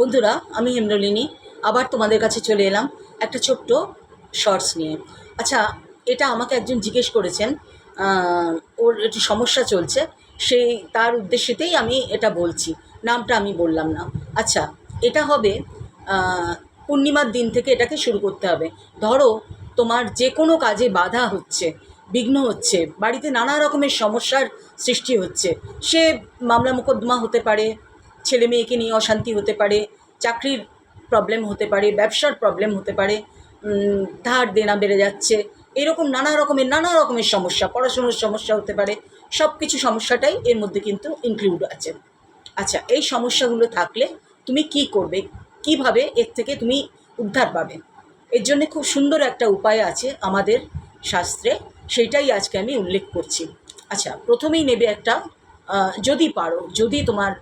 বন্ধুরা, আমি হেমরলিনী আবার তোমাদের কাছে চলে এলাম একটা ছোট্ট শর্টস নিয়ে। আচ্ছা এটা আমাকে একজন জিজ্ঞেস করেছেন ওর একটু সমস্যা চলছে, সেই, তার উদ্দেশ্যেতেই আমি এটা বলছি, নামটা আমি বললাম না। আচ্ছা এটা হবে পূর্ণিমার দিন থেকে এটাকে শুরু করতে হবে। ধরো, তোমার যে কোনো কাজে বাধা হচ্ছে, বিঘ্ন হচ্ছে, বাড়িতে নানা রকমের সমস্যার সৃষ্টি হচ্ছে, সে মামলা মোকদ্দমা হতে পারে ছেলে মেয়েকে নিয়ে অশান্তি হতে পারে, চাকরির প্রবলেম হতে পারে, ব্যবসার প্রবলেম হতে পারে ধার দেনা বেড়ে যাচ্ছে, এরকম নানা রকমের নানা রকমের সমস্যা, পড়াশুনোর সমস্যা হতে পারে সব কিছু সমস্যাটাই এর মধ্যে কিন্তু ইনক্লুড আছে। আচ্ছা এই সমস্যাগুলো থাকলে তুমি কি করবে? কীভাবে এর থেকে তুমি উদ্ধার পাবে? এর জন্য খুব সুন্দর একটা উপায় আছে আমাদের শাস্ত্রে সেইটাই আজকে আমি উল্লেখ করছি। আচ্ছা প্রথমেই নেবে একটা যদি পারো, যদি তোমার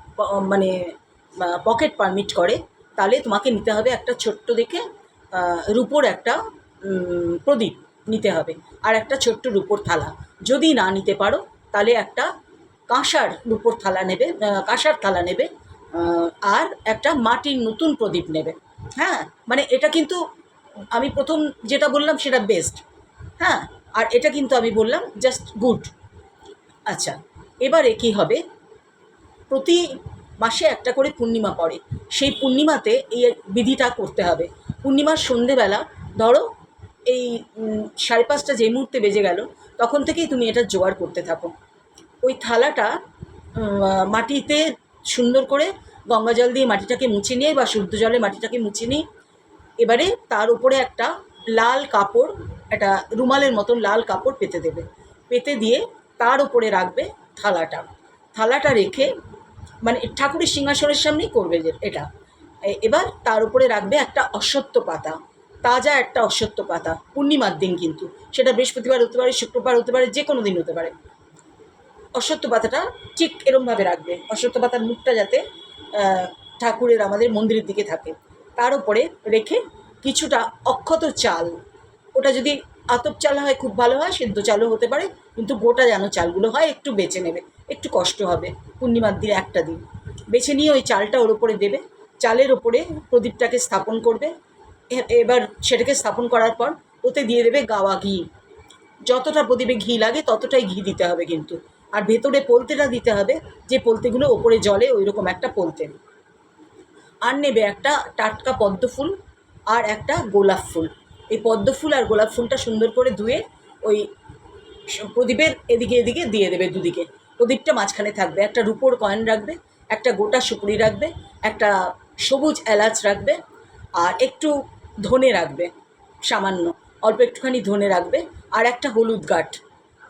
মানে পকেট পারমিট করে, তাহলে তোমাকে নিতে হবে একটা ছোট্ট দেখে রূপোর একটা প্রদীপ নিতে হবে, আর একটা ছোট্ট রূপোর থালা। যদি না নিতে পারো, তাহলে একটা কাঁসার রূপোর থালা নেবে কাঁসার থালা নেবে আর একটা মাটির নতুন প্রদীপ নেবে। হ্যাঁ? মানে এটা কিন্তু আমি প্রথম যেটা বললাম, সেটা বেস্ট হ্যাঁ? আর এটা কিন্তু আমি বললাম জাস্ট গুড আচ্ছা এবারে কি হবে? প্রতি মাসে একটা করে পূর্ণিমা পড়ে। সেই পূর্ণিমাতে এই বিধিটা করতে হবে। পূর্ণিমার সন্ধেবেলা ধরো এই সাড়ে পাঁচটা যে মুহূর্তে বেজে গেল, তখন থেকেই তুমি এটা জোগাড় করতে থাকো। ওই থালাটা মাটিতে সুন্দর করে গঙ্গা জল দিয়ে মাটিটাকে মুছে নিয়ে বা শুদ্ধ জলে মাটিটাকে মুছে নিয়ে এবারে তার উপরে একটা লাল কাপড়, একটা রুমালের মতন লাল কাপড় পেতে দেবে। পেতে দিয়ে তার উপরে রাখবে থালাটা। থালাটা রেখে মানে ঠাকুরের সিংহাসনের সামনেই করবে যে এটা। এবার তার উপরে রাখবে একটা অশ্বত্থ পাতা, তাজা একটা অশ্বত্থ পাতা, পূর্ণিমার দিন কিন্তু। সেটা বৃহস্পতিবার হতে পারে শুক্রবার হতে পারে যে কোনো দিন হতে পারে। অশ্বত্থ পাতাটা ঠিক এরমভাবে রাখবে। অশ্বত্থ পাতার মুখটা যাতে ঠাকুরের আমাদের মন্দিরের দিকে থাকে। তার উপরে রেখে কিছুটা অক্ষত চাল, ওটা যদি আতপ চাল হয়, খুব ভালো হয়, সেদ্ধ চালও হতে পারে। কিন্তু গোটা যেন চালগুলো হয়, একটু বেছে নেবে। একটু কষ্ট হবে পূর্ণিমার দিন একটা দিন। বেছে নিয়ে ওই চালটা ওর উপরে দেবে। চালের ওপরে প্রদীপটাকে স্থাপন করবে। এবার সেটাকে স্থাপন করার পর ওতে দিয়ে দেবে গাওয়া ঘি। যতটা প্রদীপে ঘি লাগে ততটাই ঘি দিতে হবে কিন্তু। আর ভেতরে পোলতেটা দিতে হবে, যে পোলতেগুলো ওপরে জলে ওই রকম একটা পোলতে। আর নেবে একটা টাটকা পদ্ম ফুল আর একটা গোলাপ ফুল। এই পদ্ম ফুল আর গোলাপ ফুলটা সুন্দর করে ধুয়ে ওই প্রদীপের এদিকে এদিকে দিয়ে দেবে দুদিকে। প্রদীপটা মাঝখানে থাকবে, একটা রুপোর কয়েন রাখবে, একটা গোটা সুপুরি রাখবে, একটা সবুজ এলাচ রাখবে, আর একটু ধনে রাখবে, সামান্য। অল্প একটুখানি ধনে রাখবে, আর একটা হলুদ গাঠ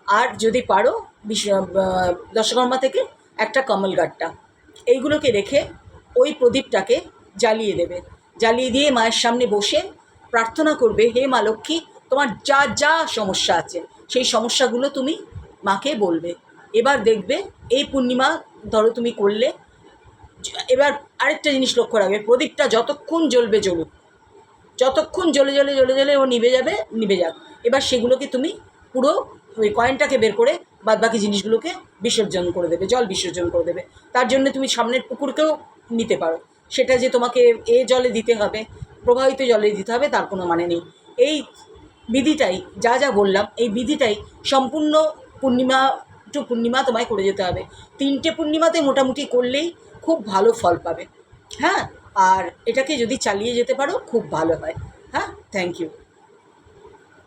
আর যদি পারো, বিশ- দশকর্মা থেকে একটা কমল গাঠটা এইগুলোকে রেখে ওই প্রদীপটাকে জ্বালিয়ে দেবে। জ্বালিয়ে দিয়ে মায়ের সামনে বসে প্রার্থনা করবে, হে মা লক্ষ্মী, তোমার যা যা সমস্যা আছে সেই সমস্যাগুলো তুমি মাকে বলবে। এবার দেখবে এই পূর্ণিমা ধরো তুমি করলে, এবার আরেকটা জিনিস লক্ষ্য রাখবে, প্রদীপটা যতক্ষণ জ্বলবে জ্বলুক, যতক্ষণ জ্বলে জ্বলে জ্বলে জ্বলে ও নিভে যাবে, নিভে যাক। এবার সেগুলোকে তুমি পুরো ওই কয়েনটাকে বের করে বাদ বাকি জিনিসগুলোকে বিসর্জন করে দেবে, জল বিসর্জন করে দেবে। তার জন্য তুমি সামনের পুকুরকেও নিতে পারো। সেটা যে তোমাকে এ জলে দিতে হবে, প্রবাহিত জলে দিতে হবে, তার কোনো মানে নেই। এই বিধিটাই, যা যা বললাম, এই বিধিটাই সম্পূর্ণ পূর্ণিমা টু পূর্ণিমা তোমায় করে যেতে হবে। তিনটে পূর্ণিমাতে মোটামুটি করলেই খুব ভালো ফল পাবে। হ্যাঁ? আর এটাকে যদি চালিয়ে যেতে পারো, খুব ভালো হয়। হ্যাঁ? Thank you